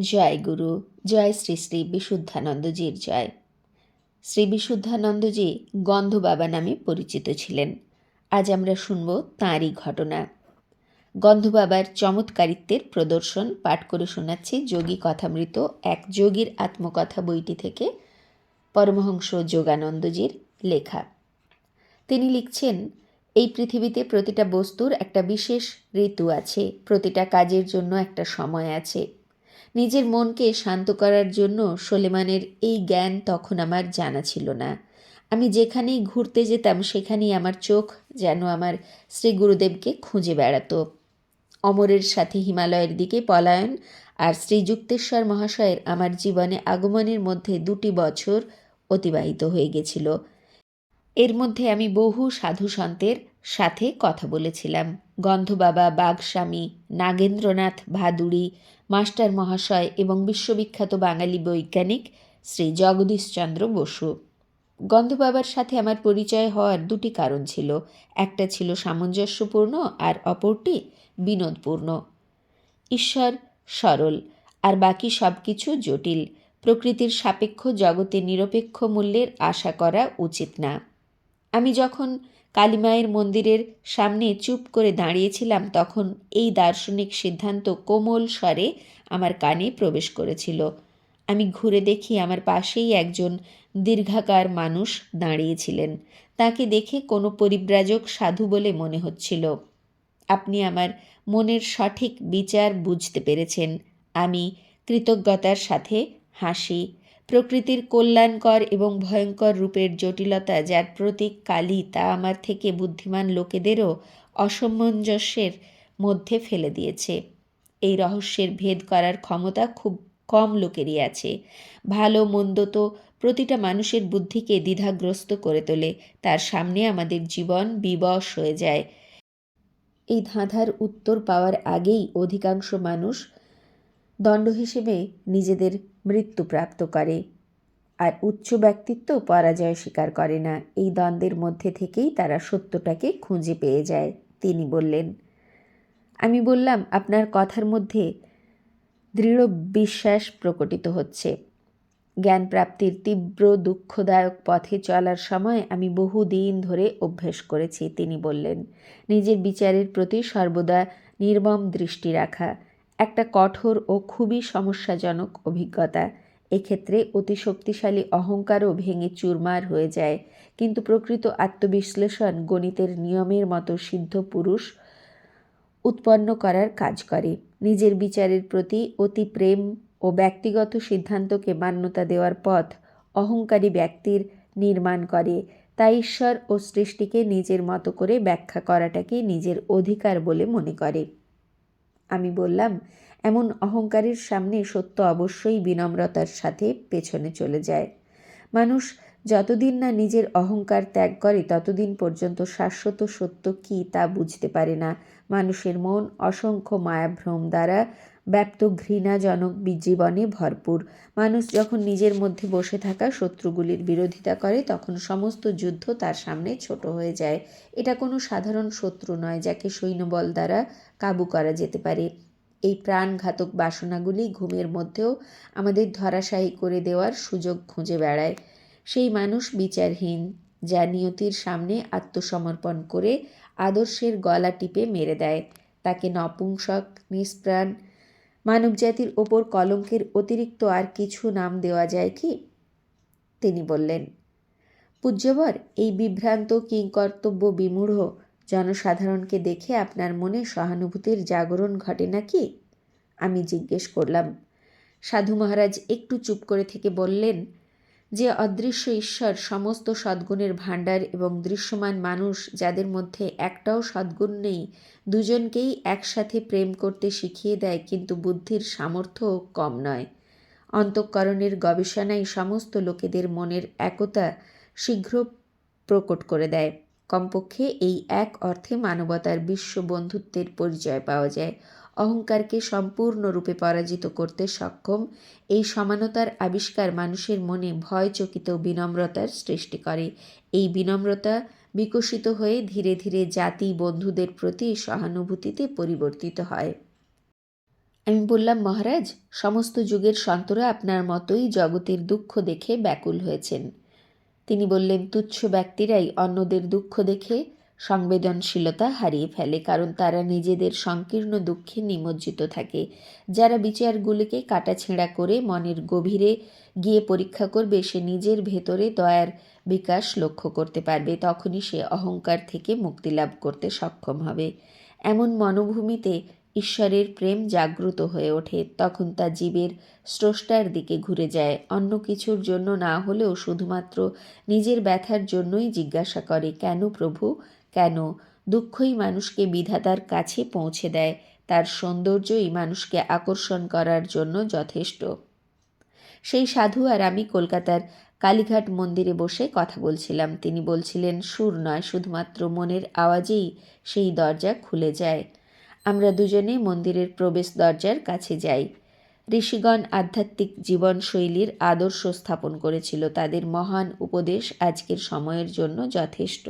জয় গুরু, জয় শ্রী শ্রী বিশুদ্ধানন্দজির জয়। শ্রী বিশুদ্ধানন্দজি গন্ধ বাবা নামে পরিচিত ছিলেন। আজ আমরা শুনব তাঁরই ঘটনা। গন্ধ বাবার চমৎকারিত্বের প্রদর্শন পাঠ করে শোনাচ্ছি যোগী কথামৃত, এক যোগীর আত্মকথা বইটি থেকে পরমহংস যোগানন্দজির লেখা। তিনি লিখছেন, এই পৃথিবীতে প্রতিটা বস্তুর একটা বিশেষ ঋতু আছে, প্রতিটা কাজের জন্য একটা সময় আছে। নিজের মনকে শান্ত করার জন্য সোলেমানের এই জ্ঞান তখন আমার জানা ছিল না। আমি যেখানেই ঘুরতে যেতাম, সেখানেই আমার চোখ যেন আমার শ্রী গুরুদেবকে খুঁজে বেড়াতো। অমরের সাথে হিমালয়ের দিকে পলায়ন আর শ্রীযুক্তেশ্বর মহাশয়ের আমার জীবনে আগমনের মধ্যে দুটি বছর অতিবাহিত হয়ে গেছিল। এর মধ্যে আমি বহু সাধু সন্তের সাথে কথা বলেছিলাম। গন্ধবাবা, বাগস্বামী, নাগেন্দ্রনাথ ভাদুড়ি, মাস্টার মহাশয় এবং বিশ্ববিখ্যাত বাঙালি বৈজ্ঞানিক শ্রী জগদীশচন্দ্র বসু। গন্ধবাবার সাথে আমার পরিচয় হওয়ার দুটি কারণ ছিল। একটা ছিল সামঞ্জস্যপূর্ণ আর অপরটি বিনোদপূর্ণ। ঈশ্বর সরল আর বাকি সব কিছু জটিল। প্রকৃতির সাপেক্ষ জগতে নিরপেক্ষ মূল্যের আশা করা উচিত না। আমি যখন কালীমায়ের মন্দিরের সামনে চুপ করে দাঁড়িয়েছিলাম তখন এই দার্শনিক সিদ্ধান্ত কোমল স্বরে আমার কানে প্রবেশ করেছিল। আমি ঘুরে দেখি আমার পাশেই একজন দীর্ঘাকার মানুষ দাঁড়িয়েছিলেন। তাকে দেখে কোনো পরিব্রাজক সাধু বলে মনে হচ্ছিল। আপনি আমার মনের সঠিক বিচার বুঝতে পেরেছেন। আমি কৃতজ্ঞতার সাথে হাসি প্রকৃতির কল্যাণকর এবং ভয়ঙ্কর রূপের জটিলতা যার প্রতীক কালী, তা আমার থেকে বুদ্ধিমান লোকেদেরও অসামঞ্জস্যের মধ্যে ফেলে দিয়েছে। এই রহস্যের ভেদ করার ক্ষমতা খুব কম লোকেরই আছে। ভালো, মন্দ তো প্রতিটা মানুষের বুদ্ধিকে দ্বিধাগ্রস্ত করে তোলে। তার সামনে আমাদের জীবন বিবশ হয়ে যায়। এই ধাঁধার উত্তর পাওয়ার আগেই অধিকাংশ মানুষ দণ্ড হিসেবে নিজেদের মৃত্যু প্রাপ্ত করে। আর উচ্চ ব্যক্তিত্ব পরাজয় স্বীকার করে না। এই দ্বন্দ্বের মধ্যে থেকেই তারা সত্যটাকে খুঁজে পেয়ে যায়, তিনি বললেন। আমি বললাম, আপনার কথার মধ্যে দৃঢ় বিশ্বাস প্রকটিত হচ্ছে। জ্ঞান প্রাপ্তির তীব্র দুঃখদায়ক পথে চলার সময় আমি বহু দিন ধরে অভ্যেস করেছি, তিনি বললেন। নিজের বিচারের প্রতি সর্বদা নির্মম দৃষ্টি রাখা। একটা কঠোর ও খুবই সমস্যাজনক অভিজ্ঞতা। এক্ষেত্রে অতি শক্তিশালী অহংকারও ভেঙে চুরমার হয়ে যায়। কিন্তু প্রকৃত আত্মবিশ্লেষণ গণিতের নিয়মের মতো সিদ্ধ পুরুষ উৎপন্ন করার কাজ করে। নিজের বিচারের প্রতি অতি প্রেম ও ব্যক্তিগত সিদ্ধান্তকে মান্যতা দেওয়ার পথ অহংকারী ব্যক্তির নির্মাণ করে। তাই ঈশ্বর ও সৃষ্টিকে নিজের মতো করে ব্যাখ্যা করাটাকে নিজের অধিকার বলে মনে করে। আমি বললাম, এমন অহংকারের সামনে সত্য অবশ্যই বিনম্রতার সাথে পেছনে চলে যায়। মানুষ যতদিন না নিজের অহংকার ত্যাগ করে, ততদিন পর্যন্ত শাশ্বত সত্য কী তা বুঝতে পারে না। মানুষের মন অসংখ্য মায়াভ্রম দ্বারা ব্যাপ্ত ঘৃণাজনক জীবনে ভরপুর। মানুষ যখন নিজের মধ্যে বসে থাকা শত্রুগুলির বিরোধিতা করে, তখন সমস্ত যুদ্ধ তার সামনে ছোট হয়ে যায়। এটা কোনো সাধারণ শত্রু নয় যাকে সৈন্যবল দ্বারা কাবু করা যেতে পারে। এই প্রাণঘাতক বাসনাগুলি ঘুমের মধ্যেও আমাদের ধরাশায়ী করে দেওয়ার সুযোগ খুঁজে বেড়ায়। সেই মানুষ বিচারহীন, যা নিয়তির সামনে আত্মসমর্পণ করে আদর্শের গলা টিপে মেরে দেয়। তাকে নপুংসক, নিষ্প্রাণ মানবজাতির ওপর কলঙ্কের অতিরিক্ত আর কিছু নাম দেওয়া যায় কি? তিনি বললেন, পূজ্যবর, এই বিভ্রান্ত, কিংকর্তব্য, বিমূঢ় জনসাধারণকে দেখে আপনার মনে সহানুভূতির জাগরণ ঘটে না কি? আমি জিজ্ঞেস করলাম। সাধু মহারাজ একটু চুপ করে থেকে বললেন যে অদৃশ্য ঈশ্বর সমস্ত সদ্গুণের ভাণ্ডার এবং দৃশ্যমান মানুষ, যাদের মধ্যে একটাও সদ্গুণ নেই, দুজনকেই একসাথে প্রেম করতে শিখিয়ে দেয়, কিন্তু বুদ্ধির সামর্থ্য কম নয়। অন্তঃকরণের গবেষণাই সমস্ত লোকেদের মনের একতা শীঘ্র প্রকট করে দেয়। কমপক্ষে এই এক অর্থে মানবতার বিশ্ব বন্ধুত্বের পরিচয় পাওয়া যায়। অহংকারকে সম্পূর্ণরূপে পরাজিত করতে সক্ষম, এই সমানতার আবিষ্কার মানুষের মনে ভয়চকিত বিনম্রতার সৃষ্টি করে। এই বিনম্রতা বিকশিত হয়ে ধীরে ধীরে জাতি বন্ধুদের প্রতি সহানুভূতিতে পরিবর্তিত হয়। আমি বললাম, মহারাজ, সমস্ত যুগের সন্তরা আপনার মতোই জগতের দুঃখ দেখে ব্যাকুল হয়েছেন। তিনি বললেন, তুচ্ছ ব্যক্তিরাই অন্যদের দুঃখ দেখে সংবেদনশীলতা হারিয়ে ফেলে, কারণ তারা নিজেদের সংকীর্ণ দুঃখে নিমজ্জিত থাকে। যারা বিচারগুলিকে কাটাছেঁড়া করে মনের গভীরে গিয়ে পরীক্ষা করবে, সে নিজের ভেতরে দয়ার বিকাশ লক্ষ্য করতে পারবে, তখনই সে অহংকার থেকে মুক্তি লাভ করতে সক্ষম হবে। এমন মনোভূমিতে ঈশ্বরের প্রেম জাগ্রত হয়ে ওঠে, তখন তা জীবের স্রষ্টার দিকে ঘুরে যায়। অন্য কিছুর জন্য না হলেও শুধুমাত্র নিজের ব্যথার জন্যই জিজ্ঞাসা করে, কেন প্রভু কেন? দুঃখই মানুষকে বিধাতার কাছে পৌঁছে দেয়। তার সৌন্দর্যই মানুষকে আকর্ষণ করার জন্য যথেষ্ট। সেই সাধু আর আমি কলকাতার কালীঘাট মন্দিরে বসে কথা বলছিলাম। তিনি বলছিলেন, সুর নয়, শুধুমাত্র মনের আওয়াজেই সেই দরজা খুলে যায়। আমরা দুজনে মন্দিরের প্রবেশ দরজার কাছে যাই। ঋষিগণ আধ্যাত্মিক জীবনশৈলীর আদর্শ স্থাপন করেছিল। তাদের মহান উপদেশ আজকের সময়ের জন্য যথেষ্ট।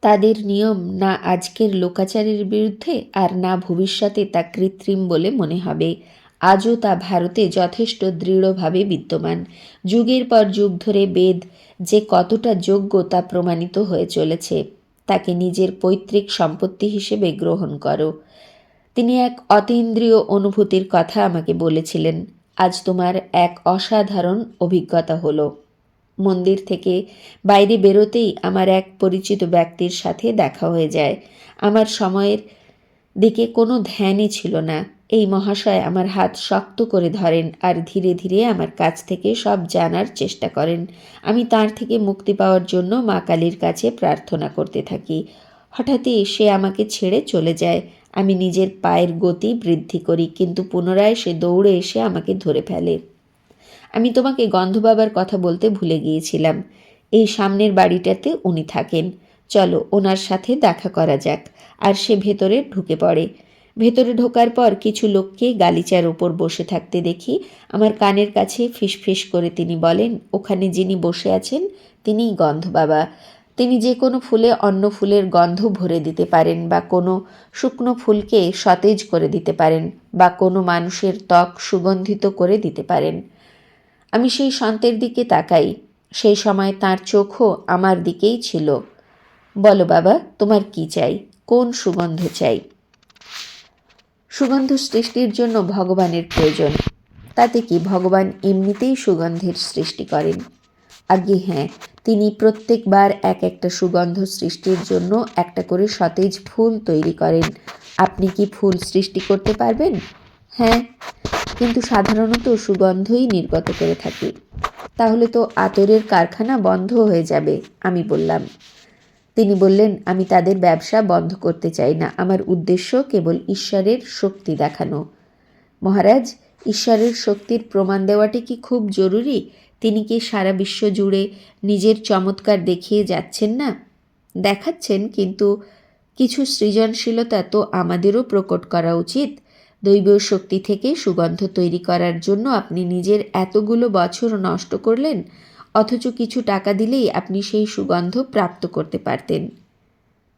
তাদের নিয়ম না আজকের লোকাচারের বিরুদ্ধে আর না ভবিষ্যতে তা কৃত্রিম বলে মনে হবে। আজও তা ভারতে যথেষ্ট দৃঢ়ভাবে বিদ্যমান। যুগের পর যুগ ধরে বেদ যে কতটা যোগ্য তা প্রমাণিত হয়ে চলেছে। তাকে নিজের পৈতৃক সম্পত্তি হিসেবে গ্রহণ করো। তিনি এক অতীন্দ্রিয় অনুভূতির কথা আমাকে বলেছিলেন। আজ তোমার এক অসাধারণ অভিজ্ঞতা হলো। মন্দির থেকে বাইরে বেরোতেই আমার এক পরিচিত ব্যক্তির সাথে দেখা হয়ে যায়। আমার সময়ের দিকে কোনো ধ্যানই ছিল না। এই মহাশয় আমার হাত শক্ত করে ধরেন আর ধীরে ধীরে আমার কাছ থেকে সব জানার চেষ্টা করেন। আমি তার থেকে মুক্তি পাওয়ার জন্য মা কালীর কাছে প্রার্থনা করতে থাকি। হঠাৎই সে আমাকে ছেড়ে চলে যায়। আমি নিজের পায়ের গতি বৃদ্ধি করি, কিন্তু পুনরায় সে দৌড়ে এসে আমাকে ধরে ফেলে। আমি তোমাকে গন্ধ বাবার কথা বলতে ভুলে গিয়েছিলাম। এই সামনের বাড়িটাতে উনি থাকেন। চলো ওনার সাথে দেখা করা যাক। আর সে ভেতরে ঢুকে পড়ে। ভেতরে ঢোকার পর কিছু লোককে গালিচার ওপর বসে থাকতে দেখি। আমার কানের কাছে ফিসফিস করে তিনি বলেন, ওখানে যিনি বসে আছেন, তিনিই গন্ধ বাবা তিনি যে কোনো ফুলে অন্য ফুলের গন্ধ ভরে দিতে পারেন বা কোনো শুকনো ফুলকে সতেজ করে দিতে পারেন বা কোনো মানুষের ত্বক সুগন্ধিত করে দিতে পারেন। আমি সেই সন্তের দিকে তাকাই। সেই সময় তার চোখও আমার দিকেই ছিল। বলো বাবা, তোমার কি চাই? কোন সুগন্ধ চাই? সুগন্ধ সৃষ্টির জন্য ভগবানের প্রয়োজন। তাতে কি ভগবান এমনিতেই সুগন্ধের সৃষ্টি করেন? আগে হ্যাঁ তিনি প্রত্যেকবার এক একটা সুগন্ধ সৃষ্টির জন্য একটা করে সতেজ ফুল তৈরি করেন। আপনি কি ফুল সৃষ্টি করতে পারবেন? হ্যাঁ কিন্তু সাধারণত সুগন্ধই নির্গত করে থাকি। তাহলে তো আতরের কারখানা বন্ধ হয়ে যাবে, আমি বললাম। তিনি বললেন, আমি তাদের ব্যবসা বন্ধ করতে চাই না, আমার উদ্দেশ্য কেবল ঈশ্বরের শক্তি দেখানো। মহারাজ, ঈশ্বরের শক্তির প্রমাণ দেওয়াটি কি খুব জরুরি? তিনি কি সারা বিশ্ব জুড়ে নিজের চমৎকার দেখিয়ে যাচ্ছেন না? দেখাচ্ছেন, কিন্তু কিছু সৃজনশীলতা তো আমাদেরও প্রকট করা উচিত। দৈবীয় শক্তি থেকে সুগন্ধ তৈরি করার জন্য আপনি নিজের এতগুলো বছর নষ্ট করলেন, অথচ কিছু টাকা দিলেই আপনি সেই সুগন্ধ প্রাপ্ত করতে পারতেন।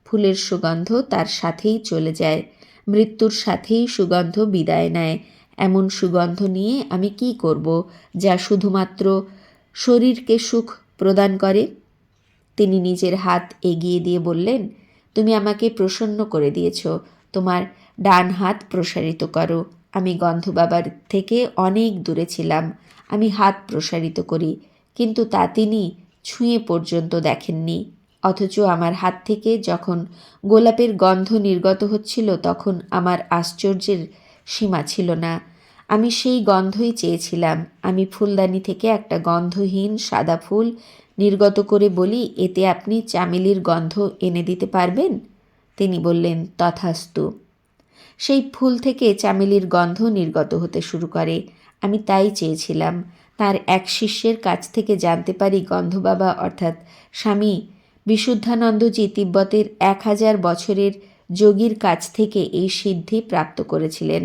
ফুলের সুগন্ধ তার সাথেই চলে যায়, মৃত্যুর সাথেই সুগন্ধ বিদায় নেয়। এমন সুগন্ধ নিয়ে আমি কি করব, যা শুধুমাত্র শরীরকে সুখ প্রদান করে? তিনি নিজের হাত এগিয়ে দিয়ে বললেন, তুমি আমাকে প্রসন্ন করে দিয়েছ। তোমার ডান হাত প্রসারিত করো। আমি গন্ধ বাবার থেকে অনেক দূরে ছিলাম। আমি হাত প্রসারিত করি, কিন্তু তা তিনি ছুঁয়ে পর্যন্ত দেখেননি। অথচ আমার হাত থেকে যখন গোলাপের গন্ধ নির্গত হচ্ছিল, তখন আমার আশ্চর্যের সীমা ছিল না। আমি সেই গন্ধই চেয়েছিলাম। আমি ফুলদানি থেকে একটা গন্ধহীন সাদা ফুল নির্গত করে বলি, এতে আপনি চামেলির গন্ধ এনে দিতে পারবেন? তিনি বললেন, তথাস্তু। সেই ফুল থেকে চামেলির গন্ধ নির্গত হতে শুরু করে। আমি তাই চেয়েছিলাম, তার এক শিষ্যের কাছ থেকে জানতে পারি গন্ধবাবা অর্থাৎ স্বামী বিশুদ্ধানন্দজি তিব্বতের এক হাজার বছরের যোগীর কাছ থেকে এই সিদ্ধি প্রাপ্ত করেছিলেন।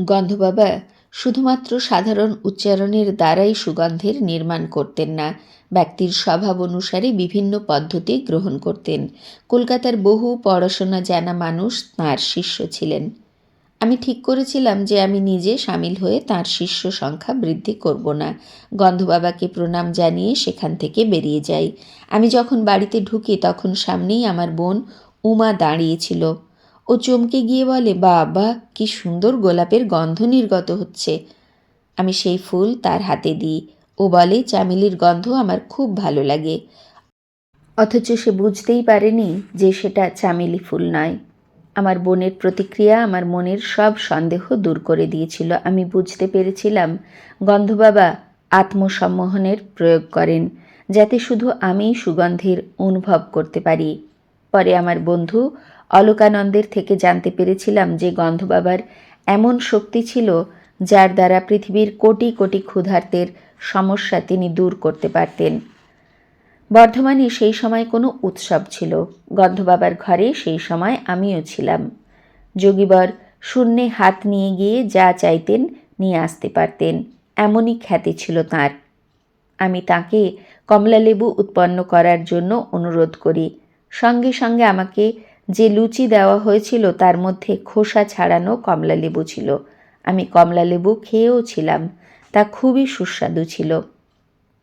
গন্ধবাবা শুধুমাত্র সাধারণ উচ্চারণের দ্বারাই সুগন্ধের নির্মাণ করতেন না ব্যক্তির স্বভাব অনুসারে বিভিন্ন পদ্ধতি গ্রহণ করতেন। কলকাতার বহু পড়াশোনা জানা মানুষ তাঁর শিষ্য ছিলেন। আমি ঠিক করেছিলাম যে আমি নিজে সামিল হয়ে তার শিষ্য সংখ্যা বৃদ্ধি করব না। গন্ধবাবাকে প্রণাম জানিয়ে সেখান থেকে বেরিয়ে যাই। আমি যখন বাড়িতে ঢুকি তখন সামনেই আমার বোন উমা দাঁড়িয়েছিল ও চমকে গিয়ে বলে, বাবা, কি সুন্দর গোলাপের গন্ধ নির্গত হচ্ছে। আমি সেই ফুল তার হাতে দিই। ও বলে, চামেলির গন্ধ আমার খুব ভালো লাগে। অথচ সে বুঝতেই পারেনি যে সেটা চামেলি ফুল নয়। আমার বোনের প্রতিক্রিয়া আমার মনের সব সন্দেহ দূর করে দিয়েছিল। আমি বুঝতে পেরেছিলাম গন্ধবাবা আত্মসম্মোহনের প্রয়োগ করেন, যাতে শুধু আমিই সুগন্ধের অনুভব করতে পারি। পরে আমার বন্ধু অলোকানন্দের থেকে জানতে পেরেছিলাম যে গন্ধবাবার এমন শক্তি ছিল, যার দ্বারা পৃথিবীর কোটি কোটি ক্ষুধার্তের সমস্যা তিনি দূর করতে পারতেন। বর্ধমানে সেই সময় কোনো উৎসব ছিল। গন্ধবাবার ঘরে সেই সময় আমিও ছিলাম। যোগীবর শূন্যে হাত নিয়ে গিয়ে যা চাইতেন নিয়ে আসতে পারতেন, এমনই খ্যাতি ছিল তার। আমি তাকে কমলালেবু উৎপন্ন করার জন্য অনুরোধ করি। সঙ্গে সঙ্গে আমাকে যে লুচি দেওয়া হয়েছিল তার মধ্যে খোসা ছাড়ানো কমলালেবু ছিল। আমি কমলালেবু খেয়েও ছিলাম। তা খুবই সুস্বাদু ছিল।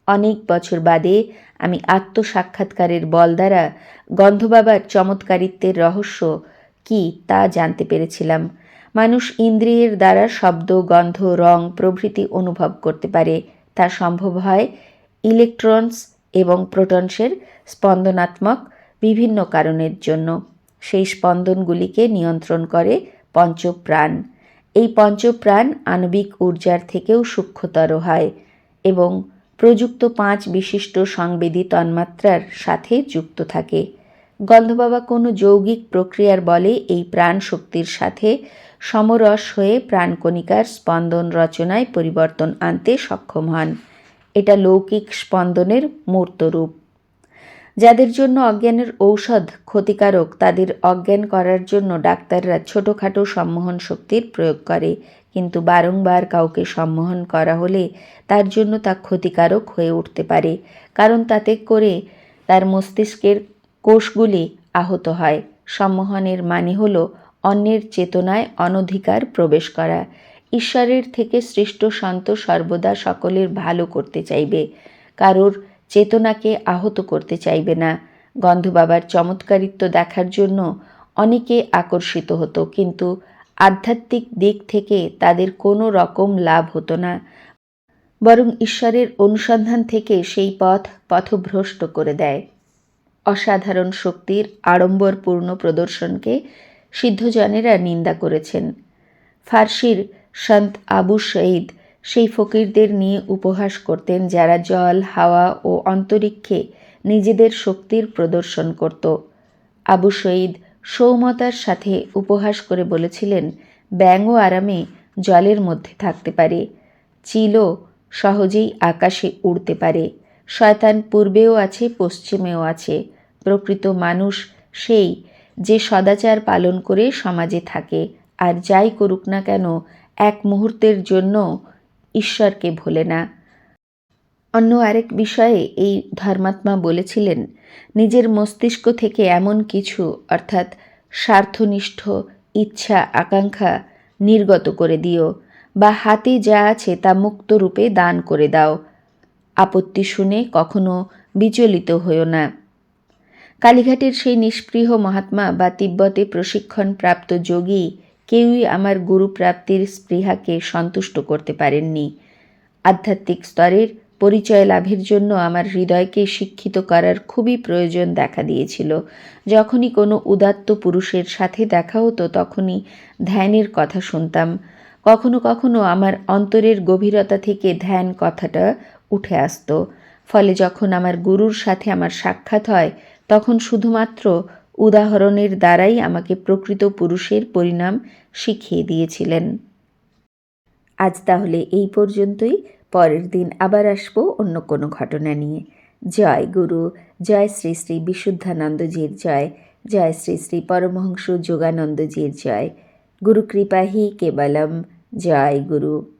অনেক বছর বাদে আমি আত্মসাক্ষাৎকারের বল দ্বারা গন্ধবাবার চমৎকারিত্বের রহস্য কি তা জানতে পেরেছিলাম। মানুষ ইন্দ্রিয়ের দ্বারা শব্দ, গন্ধ, রং, প্রভৃতি অনুভব করতে পারে। তা সম্ভব হয় ইলেকট্রনস এবং প্রোটনসের স্পন্দনাত্মক বিভিন্ন কারণের জন্য। সেই স্পন্দনগুলিকে নিয়ন্ত্রণ করে পঞ্চপ্রাণ। এই পঞ্চপ্রাণ আণবিক ঊর্জার থেকেও সূক্ষ্মতর হয় এবং প্রযুক্ত পাঁচ বিশিষ্ট সংবেদী তন্মাত্রার সাথে যুক্ত থাকে। গন্ধবাবা কোনো যৌগিক প্রক্রিয়ার বলে এই প্রাণ শক্তির সাথে সমরস হয়ে প্রাণকণিকার স্পন্দন রচনায় পরিবর্তন আনতে সক্ষম হন। এটা লৌকিক স্পন্দনের মূর্ত রূপ যাদের জন্য অজ্ঞানের ঔষধ ক্ষতিকারক, তাদের অজ্ঞান করার জন্য ডাক্তাররা ছোটোখাটো সম্মোহন শক্তির প্রয়োগ করে। কিন্তু বারংবার কাউকে সম্মোহন করা হলে তার জন্য তা ক্ষতিকারক হয়ে উঠতে পারে, কারণ তাতে করে তার মস্তিষ্কের কোষগুলি আহত হয়। সম্মোহনের মানে হলো অন্যের চেতনায় অনধিকার প্রবেশ করা। ঈশ্বরের থেকে সৃষ্ট সন্ত সর্বদা সকলের ভালো করতে চাইবে। কারোর চেতনাকে আহত করতে চাইবে না। গন্ধবাবার চমৎকারিত্ব দেখার জন্য অনেকে আকর্ষিত হতো, কিন্তু আধ্যাত্মিক দিক থেকে তাদের কোনো রকম লাভ হতো না। বরং ঈশ্বরের অনুসন্ধান থেকে সেই পথ পথভ্রষ্ট করে দেয়। অসাধারণ শক্তির আড়ম্বরপূর্ণ প্রদর্শনকে সিদ্ধজনেরা নিন্দা করেছেন। ফার্সির সন্ত আবু সঈদ সেই ফকিরদের নিয়ে উপহাস করতেন যারা জল, হাওয়া ও অন্তরিক্ষে নিজেদের শক্তির প্রদর্শন করত। আবু সঈদ সৌমতার সাথে উপহাস করে বলেছিলেন ব্যাঙও আরামে জলের মধ্যে থাকতে পারে, চিলও সহজেই আকাশে উড়তে পারে, শয়তান পূর্বেও আছে, পশ্চিমেও আছে, প্রকৃত মানুষ সেই যে সদাচার পালন করে সমাজে থাকে, আর যাই করুক না কেন, এক মুহূর্তের জন্য ঈশ্বরকে ভোলে না। অন্য আরেক বিষয়ে এই ধর্মাত্মা বলেছিলেন, নিজের মস্তিষ্ক থেকে এমন কিছু, অর্থাৎ স্বার্থনিষ্ঠ ইচ্ছা, আকাঙ্ক্ষা নির্গত করে দিও বা হাতে যা আছে তা মুক্ত রূপে দান করে দাও। আপত্তি শুনে কখনো বিচলিত হইও না। কালীঘাটের সেই নিষ্পৃহ মহাত্মা বা তিব্বতে প্রশিক্ষণ প্রাপ্ত যোগী কেউই আমার গুরুপ্রাপ্তির স্পৃহাকে সন্তুষ্ট করতে পারেননি। আধ্যাত্মিক স্তরের পরিচয় লাভের জন্য আমার হৃদয়কে শিক্ষিত করার খুবই প্রয়োজন দেখা দিয়েছিল। যখনই কোনো উদাত্ত পুরুষের সাথে দেখা হতো, তখনই ধ্যানের কথা শুনতাম। কখনো কখনো আমার অন্তরের গভীরতা থেকে ধ্যান কথাটা উঠে আসতো। ফলে যখন আমার গুরুর সাথে আমার সাক্ষাৎ হয়, তখন শুধুমাত্র উদাহরণের দ্বারাই আমাকে প্রকৃত পুরুষের পরিণাম শিখিয়ে দিয়েছিলেন। আজ তাহলে এই পর্যন্তই। পরের দিন আবার আসব অন্য কোনো ঘটনা নিয়ে। জয় গুরু, জয় শ্রী শ্রী বিশুদ্ধানন্দজির জয় জয় শ্রী শ্রী পরমহংস যোগানন্দজির জয়। গুরু কৃপাহি কেবলম। জয় গুরু।